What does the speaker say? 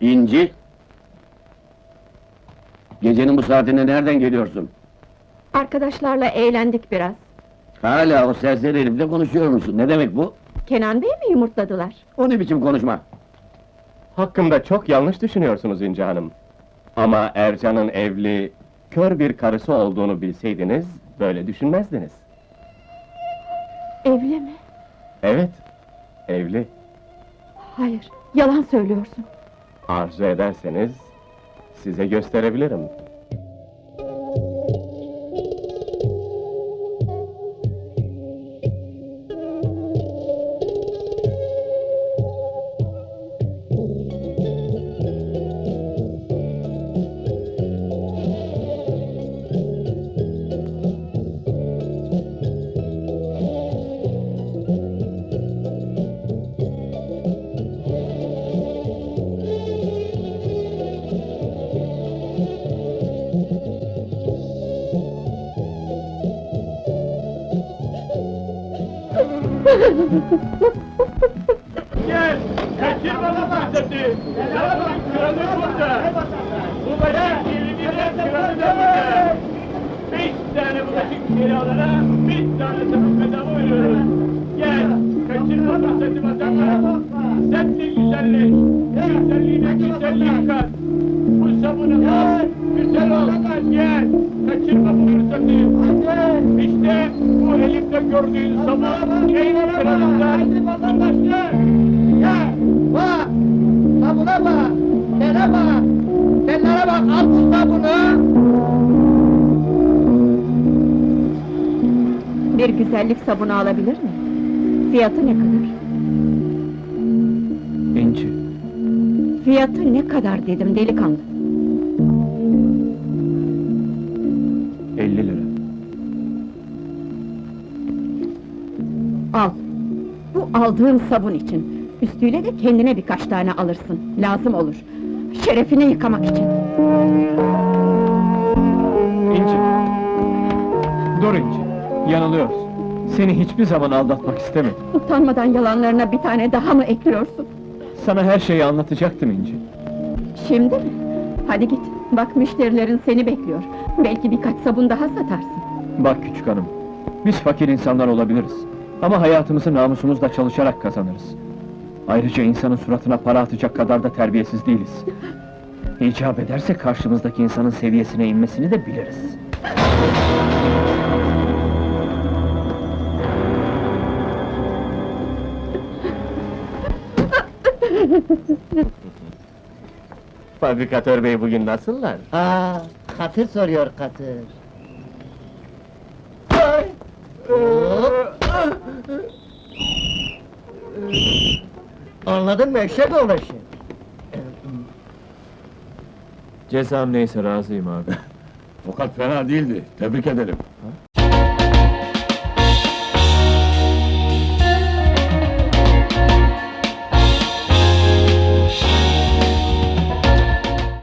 İnci? Gecenin bu saatinde nereden geliyorsun? Arkadaşlarla eğlendik biraz. Hala o serseri herifle konuşuyor musun? Ne demek bu? Kenan Bey mi yumurtladılar? O ne biçim konuşma? Hakkımda çok yanlış düşünüyorsunuz İnci Hanım. Ama Ercan'ın evli, kör bir karısı olduğunu bilseydiniz, böyle düşünmezdiniz. Evli mi? Evet, evli. Hayır, yalan söylüyorsun. Arzu ederseniz, size gösterebilirim. Gel, bu fırsatı. Zaten kralı burada. Bu başı elimizden kralı da burada. Beş tane bulaşık geri alana, bir tane sabun bedava veriyoruz. Gel, kaçırma fırsatı vatandaş. Sen de güzelleş. Güzelliğine güzellik kat. Bu sabunu al, güzel ol. Gel, kaçırma gördüğün sabun, en kralından vatandaşlar. Gel. Bak! Sabuna bak! Tene bak! Tenlere bak! Al şu sabunu! Bir güzellik sabunu alabilir mi? Fiyatı ne kadar? İnci. Fiyatı ne kadar dedim delikanlı. Al. Bu aldığım sabun için. Üstüyle de kendine birkaç tane alırsın. Lazım olur. Şerefini yıkamak için. İnci. Dur İnci. Yanılıyorsun. Seni hiçbir zaman aldatmak istemedim. Utanmadan yalanlarına bir tane daha mı ekliyorsun? Sana her şeyi anlatacaktım İnci. Şimdi mi? Hadi git. Bak müşterilerin seni bekliyor. Belki birkaç sabun daha satarsın. Bak küçük hanım. Biz fakir insanlar olabiliriz. Ama hayatımızı namusumuzla çalışarak kazanırız. Ayrıca insanın suratına para atacak kadar da terbiyesiz değiliz. İcap ederse karşımızdaki insanın seviyesine inmesini de biliriz. Fabrikatör bey bugün nasıllar? Aa, katır soruyor katır. Anladın mı eşek eşek? Cezam neyse razıyım abi. Fakat fena değildi. Tebrik ederim.